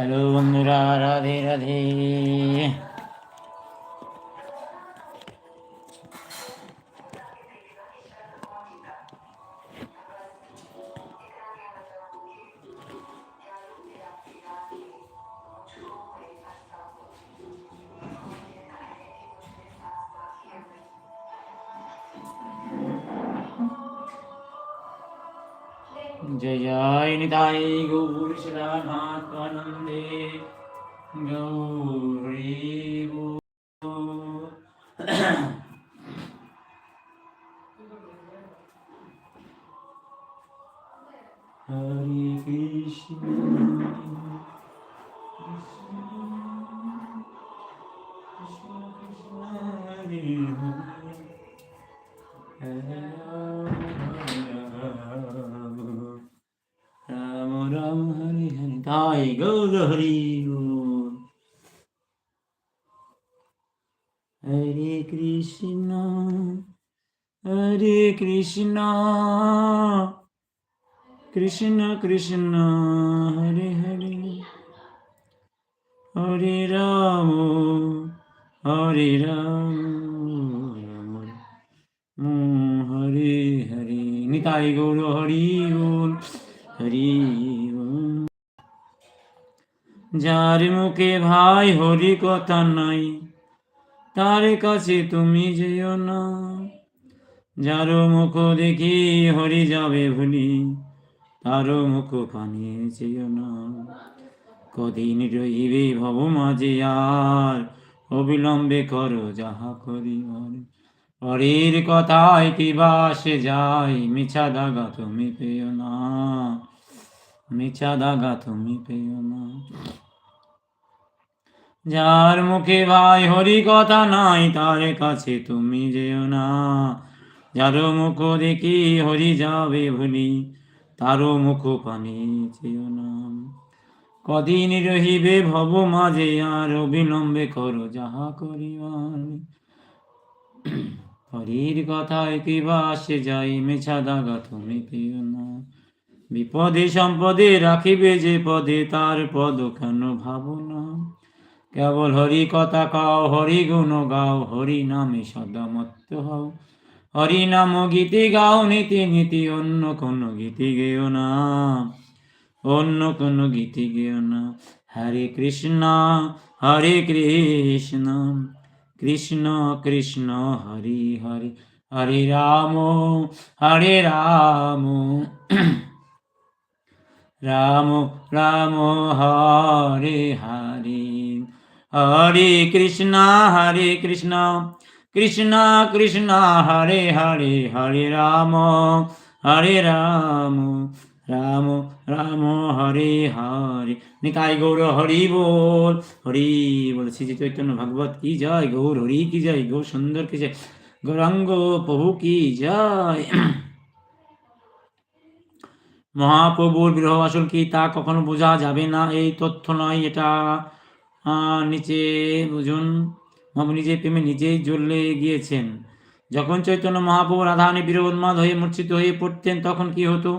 Hello বন্ধুরা রাধে রাধে হরে কৃষ্ণ কৃষ্ণ কৃষ্ণ হরে হরে কৃষ্ণ কৃষ্ণ কৃষ্ণ হরে হরে হরে রাম হরে রাম রাম হরে হরে নিতাই গৌর হরি বল হরি যার মুখে ভাই হরি কথা নাই তার কাছে তুমি যেও না যার মুখ দেখি হরি যাবে ভুলি তারও মুখ পানি যেও না। কদিন রহিবে ভব মাঝে আর, অবিলম্বে করো যাহা করিবার। পরের কথায় কি বাসে যায়, মিছা দাগা তুমি পেও না। মিছা দাগা তুমি পেও না। যার মুখে ভাই হরি কথা নাই, তার কাছে তুমি যেও না। যার মুখ দেখি হরি যাবে ভুলি তারও মুখ পানি যেও না। কদিন রহিবে ভব মাঝে আর অবিলম্বে করো যাহা করিবার। হরির কথায় কি বাসে যাই মেছা দাগা তুমি পেও না। বিপদে সম্পদে রাখিবে যে পদে, তার পদ কেন ভাবো না। কেবল হরি কথা কাও, হরি গুণ গাও, হরি নামে সদা মত্ত হও। হরি নাম গীতি গাও নীতি নীতি, অন্য কোন গীতি গেও না। অন্য কোন গীতি গেও না। হরে কৃষ্ণ হরে কৃষ্ণ কৃষ্ণ কৃষ্ণ, হরি হরি, হরে রাম হরে রাম। রাম রাম, হরে হরে। হরে কৃষ্ণ হরে কৃষ্ণ কৃষ্ণ কৃষ্ণ, হরে হরে হরে রাম হরে রাম রাম রাম, হরে হরে। নিকায় গৌর হরি বল হরি বল। শ্রী চৈতন্য ভাগবত কি জয় গৌর, হরি কি জয় গৌর, সুন্দর কি জয়। গৌরাঙ্গ প্রভু কি জয়। মহাপ্রভুর বিরহ আসল কি তা কখনো বোঝা যাবে না, এই তথ্য নয় এটা। নিচে বুঝুন। মহাপ্রভু নিজে প্রেমে নিজেই জ্বলে গিয়েছেন। যখন চৈতন্য মহাপ্রভু রাধারানী বিরহ উন্মাদ হয়ে মূর্ছিত হয়ে পড়তেন, তখন কি হতো?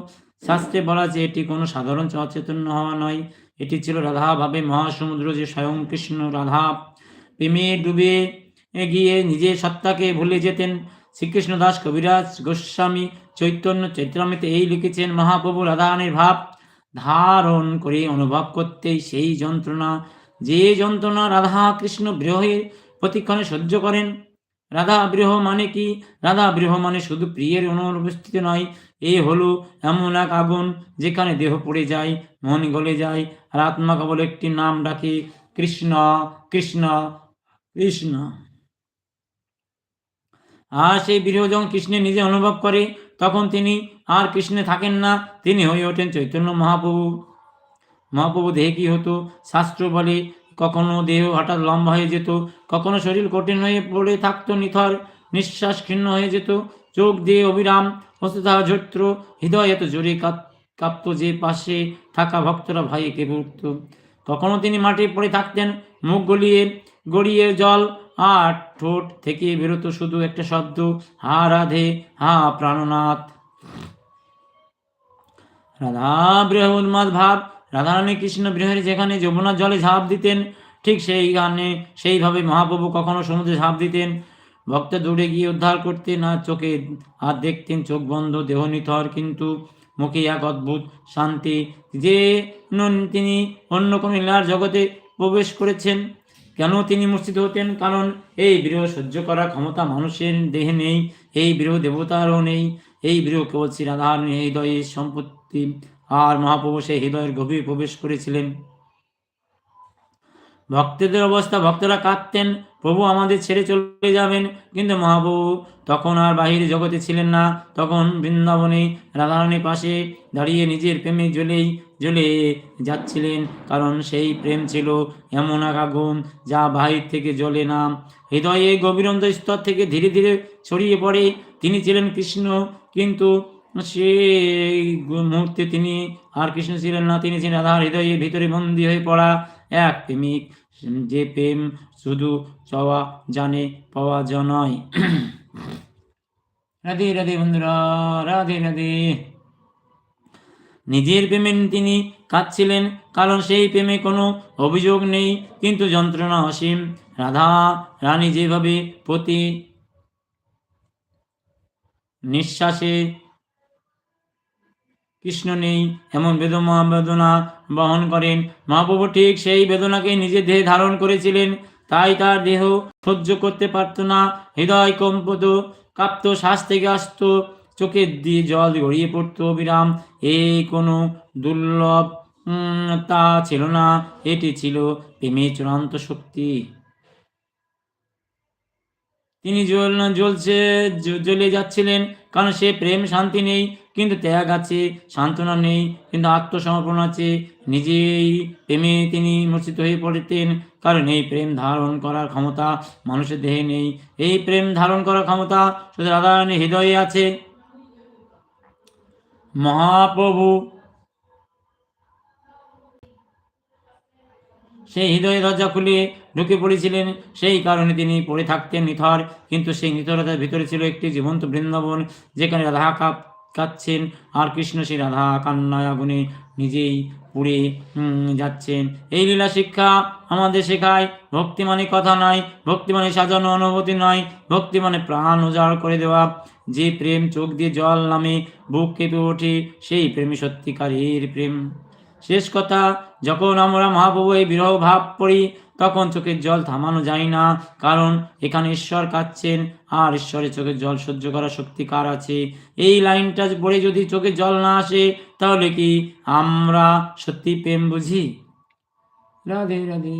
শাস্ত্রে বলা যে এটি কোনো সাধারণ চৈতন্য হওয়া নয়। এটি ছিল রাধা ভাবে মহাসমুদ্র যে স্বয়ং কৃষ্ণ রাধা প্রেমে ডুবে গিয়ে নিজের সত্তাকে ভুলে যেতেন। শ্রীকৃষ্ণ দাস কবিরাজ গোস্বামী চৈতন্য চৈত্রামিতে এই লিখেছেন, মহাপ্রভু রাধারানীর ভাব ধারণ করে অনুভব করতেই সেই যন্ত্রণা। যে যন্ত্রণা রাধা কৃষ্ণ বিরহের প্রতিক্ষণে সহ্য করেন। রাধা বিরহ মানে কি? রাধা বিরহ মানে শুধু প্রিয়ের অনুপস্থিতি নয় এ হলো এমন এক আগুন যেখানে দেহ পড়ে যায়, মন গলে যায়, আর আত্মা কেবল একটি নাম ডাকে, কৃষ্ণ কৃষ্ণ কৃষ্ণ। আর সেই বিরহ যখন কৃষ্ণে নিজে অনুভব করে, তখন তিনি আর কৃষ্ণে থাকেন না, তিনি হয়ে ওঠেন চৈতন্য মহাপ্রভু। মহাপ্রভু দেহে কি হতো? শাস্ত্র বলে কখনো দেহ হঠাৎ লম্বা হয়ে যেত, কখনো শরীর কঠিন হয়ে পড়ে থাকতো নিথর, নিঃশ্বাস ক্ষীণ হয়ে যেত, চোখ দিয়ে অবিরাম ঝত্র হৃদয় এত জোরে কাঁপ- কাঁপতো যে পাশে থাকা ভক্তরা ভয়ে কেঁপে উঠত। কখনো তিনি মাটি পড়ে থাকতেন, মুখ গলিয়ে, গড়িয়ে জল, আর ঠোঁট থেকে বেরোতো শুধু একটা শব্দ, হা রাধে, হা প্রাণনাথ। রাধা বৃহ উন্মাদ ভাব রাধারানী কৃষ্ণ বিহারী যেখানে যমুনার জলে ঝাঁপ দিতেন, ঠিক সেইখানে সেইভাবে মহাপ্রভু কখনো সমুদ্রে ঝাঁপ দিতেন। ভক্ত দৌড়ে গিয়ে উদ্ধার করতেন আর চোখে আর দেখতেন, চোখ বন্ধ, দেহ নিথর, কিন্তু মুখে এক অদ্ভুত শান্তি যে তিনি অন্য কোনো লীলার জগতে প্রবেশ করেছেন। কেন তিনি মূর্ছিত হতেন? কারণ এই বিরহ সহ্য করার ক্ষমতা মানুষের দেহে নেই, এই বিরহ দেবতারও নেই, এই বিরহ কেবল শ্রী রাধার হৃদয়ের সম্পত্তি আর মহাপ্রভু সেই হৃদয়ের গভীর প্রবেশ করেছিলেন। ভক্তদের অবস্থা, ভক্তরা কাঁদতেন, প্রভু আমাদের ছেড়ে চলে যাবেন। কিন্তু মহাপ্রভু তখন আর বাহিরে জগতে ছিলেন না। তখন বৃন্দাবনে রাধারণীর পাশে দাঁড়িয়ে নিজের প্রেমে জ্বলেই জ্বলে যাচ্ছিলেন। কারণ সেই প্রেম ছিল এমন আগুন যা বাহির থেকে জ্বলে না। হৃদয়ে গভীরন্ত স্তর থেকে ধীরে ধীরে ছড়িয়ে পড়ে। তিনি ছিলেন কৃষ্ণ, কিন্তু সেই মুহূর্তে তিনি আর কৃষ্ণ ছিলেন না, তিনি ছিলেন রাধার হৃদয়ের ভিতরে বন্দী হয়ে পড়া এক প্রেমিক। যে প্রেম শুধু চাওয়া, জানে, পাওয়া যা নয়। রাধে রাধে বন্ধুরা, রাধে রাধে। নিজের প্রেমে তিনি কাঁদছিলেন, কারণ সেই প্রেমে কোনো অভিযোগ নেই, কিন্তু যন্ত্রণা অসীম। রাধা, রানী যেভাবে প্রতি নিঃশ্বাসে কৃষ্ণ নেই, এমন বেদমা বেদনা বহন করেন। মহাপ্রভু ঠিক সেই বেদনাকে নিজের দেহে ধারণ করেছিলেন, তাই তার দেহ সহ্য করতে পারত না। হৃদয় কম্পত, কাঁপত, শ্বাস থেকে আসতো, চোখের দিয়ে জল গড়িয়ে পড়তো বিরাম এই কোনো দুর্লভ তা ছিল না, এটি ছিল প্রেমের চূড়ান্ত শক্তি। তিনি জ্বল, জ্বলছে, জ্বলে যাচ্ছিলেন। কারণ সে প্রেম শান্তি নেই, কিন্তু ত্যাগ আছে, সান্ত্বনা নেই, কিন্তু আত্মসমর্পণ আছে। নিজেই প্রেমে তিনি মূর্ছিত হয়ে পড়তেন। কারণ এই প্রেম ধারণ করার ক্ষমতা মানুষের দেহে নেই। এই প্রেম ধারণ করার ক্ষমতা শুধু রাধারানীর হৃদয়ে আছে। মহাপ্রভু সেই হৃদয়ে দরজা খুলে ঢুকে পড়েছিলেন। সেই কারণে তিনি পড়ে থাকতেন নিথর। কিন্তু সেই নিথরতার ভিতরে ছিল একটি জীবন্ত বৃন্দাবন, যেখানে রাধা কাপ কাঁদছেন আর কৃষ্ণ সেই রাধা কান্নায় আগুনে নিজেই পুড়ে যাচ্ছেন। এই লীলা শিক্ষা আমাদের শেখায় ভক্তি মানে কথা নয় ভক্তি মানে সাজানো অনুভূতি নয় ভক্তি মানে প্রাণ উজাড় করে দেওয়া। যে প্রেম চোখ দিয়ে জল নামে, বুক কেঁপে ওঠে, সেই প্রেমই সত্যিকারের প্রেম। শেষ কথা, যখন আমরা মহাপ্রভু এই বিরহ ভাব পড়ি তখন চোখের জল থামানো যায় না, কারণ এখানে ঈশ্বর কাচ্ছেন আর ঈশ্বরের চোখের জল সহ্য করার শক্তি কার আছে? এই লাইনটা পড়ে যদি চোখে জল না আসে, তাহলে কি আমরা সত্যি প্রেম বুঝি? রাধে রাধে।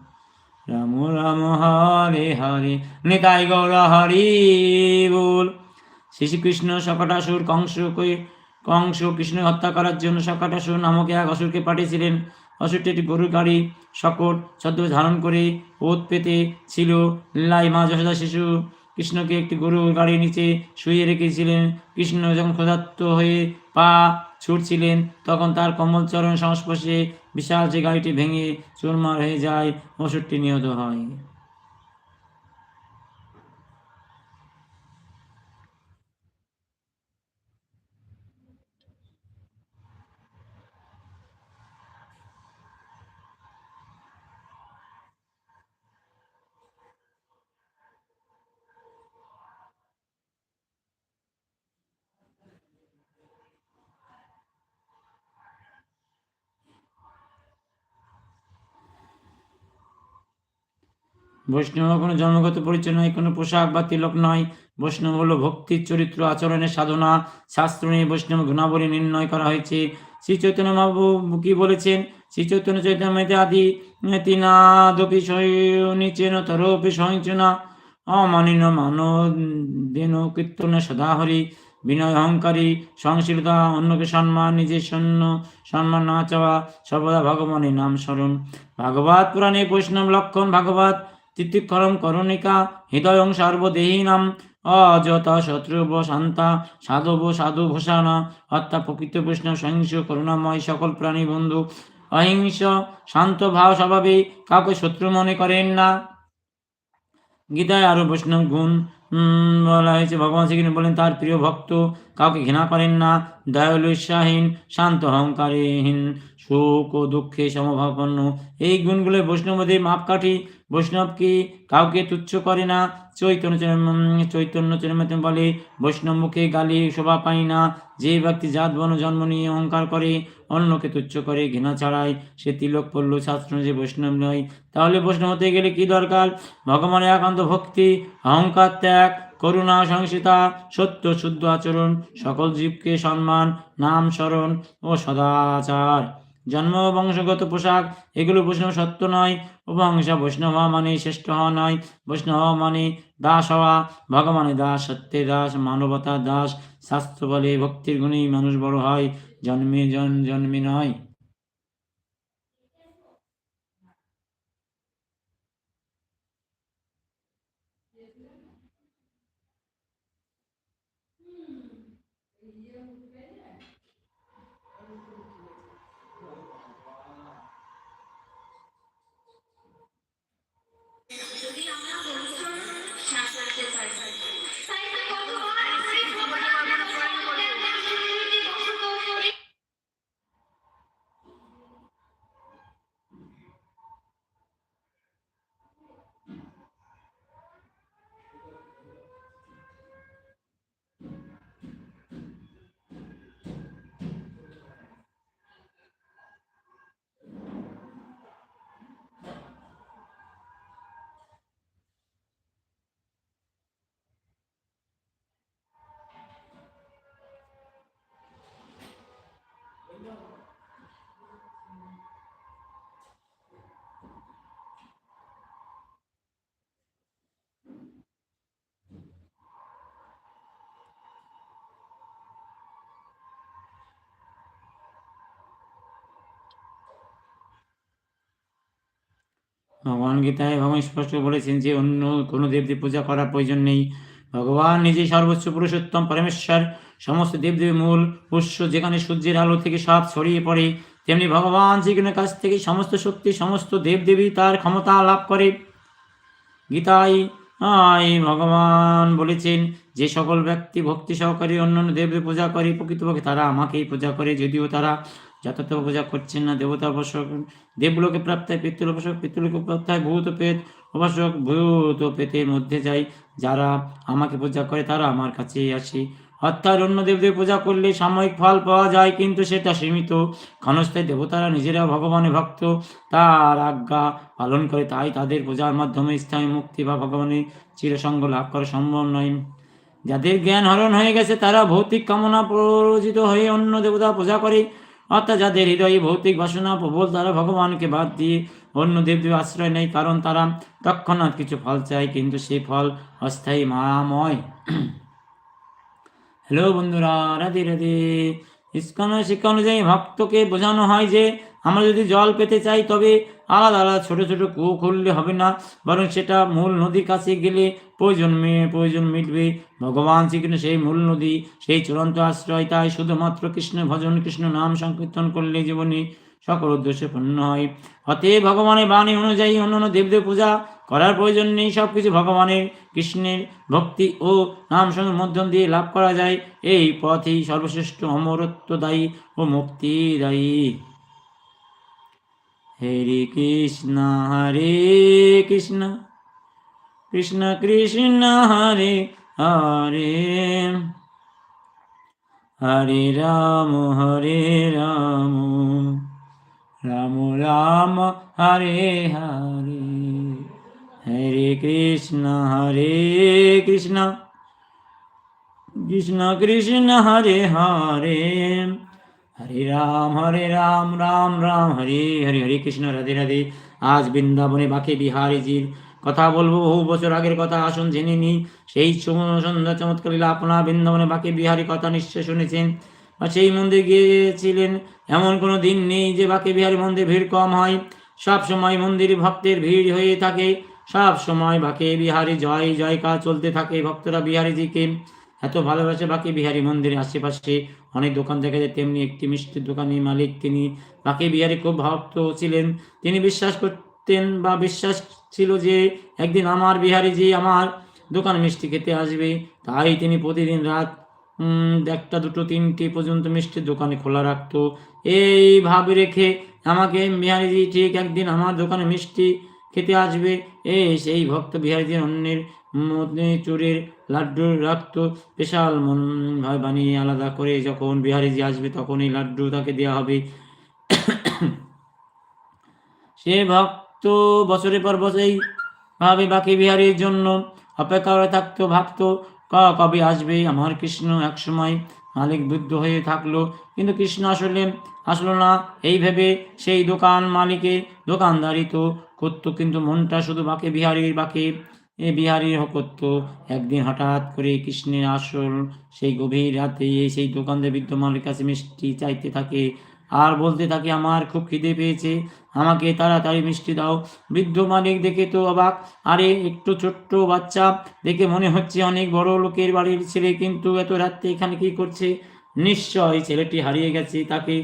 রাম রাম হরে হরে নিতাই গৌর হরি বল শ্রীকৃষ্ণ শকটাসুর কংসকে কংস কৃষ্ণ হত্যা করার জন্য শকটাসুর নামক এক অসুরকে পাঠিয়েছিলেন অসুরটি একটি গরুর গাড়ি শকট ছদ্ম ধারণ করে ওত পেতে ছিল লীলাই মা যশোদা শিশু কৃষ্ণকে একটি গরুর গাড়ির নিচে শুয়ে রেখেছিলেন কৃষ্ণ যখন ক্ষুধার্ত হয়ে পা ছুটছিলেন তখন তার কমলচরণ সংস্পর্শে বিশাল যে গাড়িটি ভেঙে চুরমার হয়ে যায় অসুরটি নিহত হয়। বৈষ্ণব কোনো জন্মগত পরিচয় নয় কোনো পোশাক বা তিলক নয় বৈষ্ণব হলো ভক্তির চরিত্র, আচরণের সাধনা। শাস্ত্র নিয়ে বৈষ্ণব গুণাবলী নির্ণয় করা হয়েছে। শ্রী চৈতন্য মহাপ্রভু কি বলেছেন? শ্রী চৈতন্য চৈতন্য আদি তিনাদপি নিচেন তরপি সহিঞ্চনা। অমানিন মান দেন কীর্তন সদা হরি। বিনয় অহংকারী, সহনশীলতা, অন্যকে সম্মান নিজের সৈন্য সম্মান না চাওয়া, সর্বদা ভগবানের নাম স্মরণ। ভাগবত পুরাণে বৈষ্ণব লক্ষণ ভাগবত। তিতিক্ষরম করণিকা হৃদয়ং সর্বদেহীনাম অযত শত্রুব শান্তা সাধব সাধু ভূষানা হত্যা প্রকৃত বৈষ্ণব সহিংস করুণাময় সকল প্রাণী বন্ধু অহিংস শান্ত ভাব স্বভাবে কাউকে শত্রু মনে করেন না গীতায় আরও বৈষ্ণব গুণ বলা হয়েছে, ভগবান শ্রীকৃষ্ণ বলেন, তার প্রিয় ভক্ত কাউকে ঘৃণা করেন না। দয়ালু শান্ত অহংকারীহীন সুখ ও দুঃখে সমভাবাপন্ন। এই গুণগুলো বৈষ্ণবদের মাপকাঠি। বৈষ্ণব কি কাউকে তুচ্ছ করে না? চৈতন্য চৈতন্য চরমাতে বলে, বৈষ্ণব মুখে গালি শোভা পায় না। যে ব্যক্তি জাত বন জন্ম নিয়ে অহংকার করে, অন্যকে তুচ্ছ করে, ঘৃণা ছাড়ায়, সে তিলক পড়ল শাস্ত্র যে বৈষ্ণব নয়। তাহলে বৈষ্ণব হতে গেলে কি দরকার? ভগবানের একান্ত ভক্তি, অহংকার, ত্যাগ, করুণা সংসিতা সত্য, শুদ্ধ আচরণ, সকল জীবকে সম্মান, নাম, স্মরণ ও সদাচার। জন্ম বংশগত পোশাক, এগুলো বৈষ্ণব সত্য নয়। উপংসা বৈষ্ণব হওয়া মানে শ্রেষ্ঠ হওয়া নয়। বৈষ্ণব মানে দাস হওয়া। ভগবানের দাস, সত্যের দাস মানবতা দাস। শাস্ত্র বলে ভক্তির গুণেই মানুষ বড় হয়। জন্মে জন, জন্মে নয়। ভগবান গীতায় ভগবান স্পষ্ট বলেছেন যে অন্য কোনো দেবদেব পূজা করার প্রয়োজন নেই। ভগবান নিজেই সর্বোচ্চ পুরুষোত্তম পরমেশ্বর। সমস্ত দেবদেবীর মূল উৎস যেখানে সূর্যের আলো থেকে সব ছড়িয়ে পড়ে, তেমনি ভগবান শ্রীকৃষ্ণের কাছ থেকে সমস্ত শক্তি, সমস্ত দেবদেবী তার ক্ষমতা লাভ করে। গীতায় আই ভগবান বলেছেন, যে সকল ব্যক্তি ভক্তি সহকারে অন্যান্য দেবদেব পূজা করে, প্রকৃতপক্ষে তারা আমাকেই পূজা করে, যদিও তারা যথার্থ পূজা করছেন না, দেবতা উপাসক দেবলোকে প্রাপ্ত হয় পিতৃ উপাসক পিতৃলোকে প্রাপ্ত হয় ভূত পেত উপাসক ভূত পেতের মধ্যে যায়। যারা আমাকে পূজা করে তারা আমার কাছেই আসে। অর্থাৎ অন্য দেবদেব পূজা করলে সাময়িক ফল পাওয়া যায়, কিন্তু সেটা সীমিত। ক্ষণস্থায়ী দেবতারা নিজেরা ভগবানের ভক্ত। তার আজ্ঞা পালন করে তাই তাদের পূজার মাধ্যমে স্থায়ী মুক্তি বা ভগবানের চিরসঙ্গ লাভ করা সম্ভব নয়। যাদের জ্ঞান হরণ হয়ে গেছে, তারা ভৌতিক কামনা প্ররোচিত হয়ে অন্য দেবতা পূজা করে। অর্থাৎ যাদের হৃদয়ে ভৌতিক বাসনা প্রবল তারা ভগবানকে বাদ দিয়ে অন্য দেবদেব আশ্রয় নেই, কারণ তারা তৎক্ষণাৎ কিছু ফল চায়, কিন্তু সেই ফল অস্থায়ী মাময় হ্যালো বন্ধুরা, রাধে রাধে। ইস্কন শিক্ষা অনুযায়ী ভক্তকে বোঝানো হয় যে আমরা যদি জল পেতে চাই, তবে আলাদা আলাদা ছোট ছোট কুয়ো খুললে হবে না, বরং সেটা মূল নদীর কাছে গেলে প্রয়োজন প্রয়োজন মিটবে। ভগবান শ্রীকৃষ্ণ সেই মূল নদী, সেই চূড়ান্ত আশ্রয়, তাই শুধুমাত্র কৃষ্ণ ভজন, কৃষ্ণ নাম সংকীর্তন করলে জীবনে সকল উদ্দেশ্যে পূর্ণ হয়। অতএব ভগবানের বাণী অনুযায়ী অন্যান্য দেবদেব পূজা করার প্রয়োজন নেই। সব কিছু ভগবানের, কৃষ্ণের ভক্তি ও নাম সঙ্গে মধ্যম দিয়ে লাভ করা যায়। এই পথই সর্বশ্রেষ্ঠ অমরত্বদায়ী ও মুক্তিদায়ী হরে কৃষ্ণ হরে কৃষ্ণ। কৃষ্ণ কৃষ্ণ হরে হরে। হরে রাম হরে রাম। রাম রাম, হরে হরে। হরে কৃষ্ণ হরে কৃষ্ণ। কৃষ্ণ কৃষ্ণ, হরে হরে। হরে রাম হরে রাম রাম রাম। হরে হরে হরে কৃষ্ণ। রাধে রাধে। আজ বৃন্দাবনে বাকে বিহারীজির কথা বলব, বহু বছর আগের কথা, আসুন জেনে নিই। সেই সন্ধ্যা চমৎকার লীলা আপনার বৃন্দাবনে বাকি বিহারী কথা নিশ্চয় শুনেছেন। সেই মন্দিরে গিয়েছিলেন, এমন কোনো দিন নেই যে বাকে বিহারী মন্দিরে ভিড় কম হয়। সব সময় মন্দিরে ভক্তের ভিড় হয়ে থাকে। সব সময় বাকে বিহারী জয় জয়কার চলতে থাকে ভক্তরা বিহারীজিকে। এত ভালোবাসে বাকি বিহারী মন্দিরের আশেপাশে। অনেক দোকান দেখা যায়, তেমনি একটি মিষ্টির দোকানের মালিক তিনি। বাকি বিহারী খুব ভক্ত ছিলেন। তিনি বিশ্বাস করতেন বা বিশ্বাস ছিল যে একদিন আমার বিহারীজি আমার দোকানে মিষ্টি খেতে আসবে। তাই তিনি প্রতিদিন রাত একটা, দুটো, তিনটে পর্যন্ত মিষ্টির দোকানে খোলা রাখতো। এই ভাবে রেখে আমাকে বিহারিজি ঠিক একদিন আমার দোকানে মিষ্টি খেতে আসবে। এই সেই ভক্ত বিহারীজি অন্যের মধ্যে চুরের লাড্ডু রাখতো। স্পেশাল মন বানিয়ে আলাদা করে যখন বিহারিজি আসবে তখন এই লাড্ডু তাকে দেওয়া হবে। সে ভক্ত বছরের পর বছর ভাবে বাকি বিহারীর জন্য অপেক্ষা করে থাকতো, ভাবতো কবে আসবে? আমার কৃষ্ণ একসময় মালিক বুদ্ধ হয়ে থাকল। কিন্তু কৃষ্ণ আসলে, আসলো না। এই ভেবে সেই দোকান মালিকের দোকানদারি তো করতো, কিন্তু মনটা শুধু বাকে বিহারীর, বাকে এ বিহারীর করতো। একদিন হঠাৎ করে কৃষ্ণের আসল সেই গভীর রাতে সেই দোকানদার বৃদ্ধ মালিক কাছে মিষ্টি চাইতে থাকে। আর বলতে থাকে, আমার খুব খিদে পেয়েছে, আমাকে তাড়াতাড়ি মিষ্টি দাও। বৃদ্ধ মালিক দেখে তো অবাক। আরে, একটু ছোট্ট বাচ্চা, দেখে মনে হচ্ছে অনেক বড় লোকের বাড়ির ছেলে, কিন্তু এত রাত্রে এখানে কি করছে? নিশ্চয়, ছেলেটি হারিয়ে গেছে, তাকে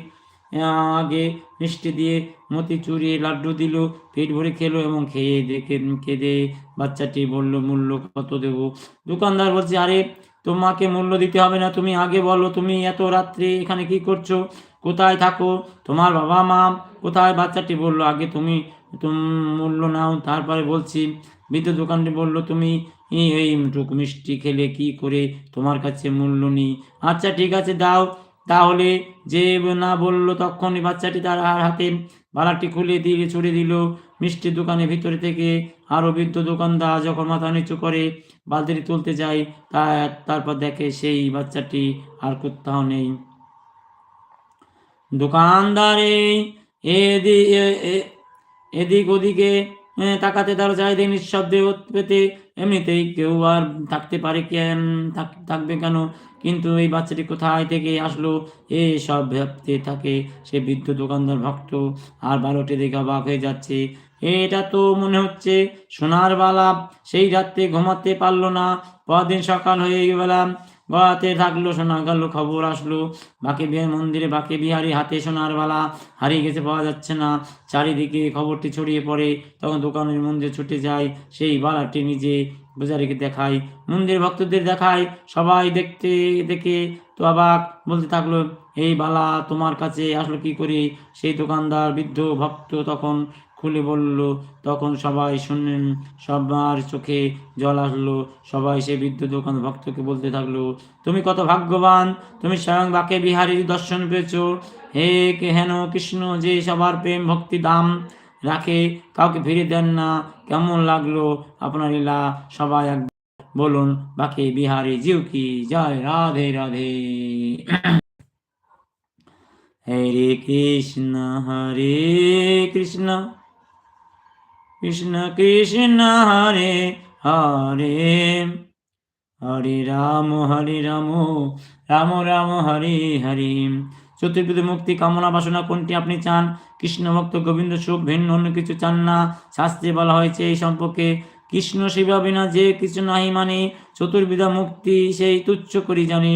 আগে মিষ্টি দিয়ে মতি চুরিয়ে লাড্ডু দিল, পেট ভরে খেলো এবং খেয়ে দেখে কেঁদে বাচ্চাটি বলল, মূল্য কত দেব? দোকানদার বলছে, আরে, তোমাকে মূল্য দিতে হবে না, তুমি আগে বলো, তুমি এত রাত্রে এখানে কি করছ? কোথায় থাকো? তোমার বাবা মা কোথায়? বাচ্চাটি বলল, আগে তুমি মূল্য নাও। তারপরে বলছি বৃদ্ধ দোকানটি বলল, তুমি এই মিষ্টি খেলে কি করে? তোমার কাছে মূল্য নেই। আচ্ছা ঠিক আছে, দাও। তাহলে যে না বলল, তখনই বাচ্চাটি তার আর হাতে বালাটি খুলে দিয়ে ছুড়ে দিল। মিষ্টির দোকানের ভিতরে থেকে আরও বৃদ্ধ দোকানদার যখন মাথা নিচু করে বালতি তুলতে যায়, তা, তারপর দেখে সেই বাচ্চাটি আর কোথাও নেই। দোকানদার এদিক ওদিকে তাকাতে তার চাইতে নিঃশব্দে পেতে এমনিতেই কেউ আর থাকতে পারে কেন, থাক- থাকবে কেন? কিন্তু এই বাচ্চাটি কোথায় থেকে আসলো? এ সব ভাবতে থাকে সে বৃদ্ধ দোকানদার ভক্ত। আর বারোটি দেখে অবাক হয়ে যাচ্ছে। এটা তো মনে হচ্ছে সোনার বালা। সেই রাত্রে ঘুমাতে পারল না। পরদিন সকাল হয়ে গেলাম গড়াতে থাকল, শোনা গেল, খবর আসলো। বাকে বিহার মন্দিরে, বাকে বিহারি হাতে সোনার বালা। হারিয়ে গেছে, পাওয়া যাচ্ছে না। চারিদিকে খবরটি ছড়িয়ে পড়ে। তখন দোকানের মন্দিরে ছুটে যায় সেই বালাটি নিজে বাজারেকে দেখায় মন্দির ভক্তদের দেখায় সবাই দেখতে, দেখে তো অবাক বলতে থাকল, এই বালা তোমার কাছে আসলো কি করে? সেই দোকানদার, বৃদ্ধ, ভক্ত তখন খুলে বলল, তখন সবাই শুনলেন সবার চোখে জল আসলো। সবাই সে বৃদ্ধ দোকান ভক্তকে বলতে থাকল, তুমি কত ভাগ্যবান, তুমি স্বয়ং বাকে বিহারীর দর্শন পেয়েছ। হে কে হেন কৃষ্ণ, যে সবার প্রেম ভক্তি দাম রাখে, কাউকে ফিরে দেন না। কেমন লাগল আপনার লীলা? সবাই এক বলুন, বাকে বিহারি, জিউ কি? জয় রাধে রাধে। হরে কৃষ্ণ হরে কৃষ্ণ। কৃষ্ণ কৃষ্ণ হরে হরে। হরে রাম হরে রাম রাম রাম, হরে হরে। চতুর্বিধ মুক্তি কামনা বাসনা কোনটি আপনি চান? কৃষ্ণ ভক্ত গোবিন্দ সুখ ভিন্ন, অন্য কিছু চান না। শাস্ত্রে বলা হয়েছে এই সম্পর্কে, কৃষ্ণ সেবা বিনা যে কিছু নাহি মানে চতুর্বিধা মুক্তি সেই তুচ্ছ করি জানি।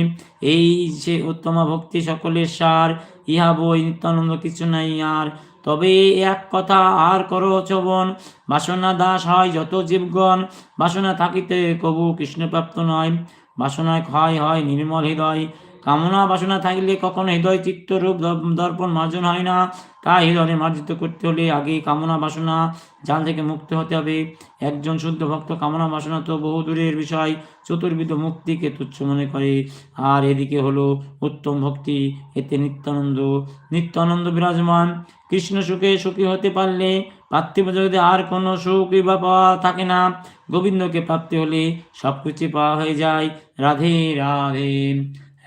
এই যে উত্তমা ভক্তি সকলের সার, ইহা বই নিত্যানন্দ কিছু নাই আর। তবে এক কথা আর করো চবন। বাসনা দাস হয় যত জীবগণ, বাসনা থাকিতে কবু কৃষ্ণপ্রাপ্ত নয়। বাসনায় ক্ষয় হয় নির্মল হৃদয়। কামনা বাসনা থাকলে কখনো হৃদয় চিত্ত রূপ দর্পণ মার্জন হয় না। তাই হৃদয় মার্জিত করতে হলে আগে কামনা বাসনা জাল থেকে মুক্ত হতে হবে। একজন শুদ্ধ ভক্ত কামনা বাসনা তো বহু দূরের বিষয়। চতুর্বিধ মুক্তিকে তুচ্ছ মনে করে। আর এদিকে হলো উত্তম ভক্তি, এতে নিত্যানন্দ। নিত্যানন্দ বিরাজমান। কৃষ্ণ সুখে সুখী হতে পারলে পার্থিব জগতে আর কোনো সুখই বা পাওয়া থাকে না। গোবিন্দকে প্রাপ্তি হলে সব কিছু পাওয়া হয়ে যায়। রাধে রাধে।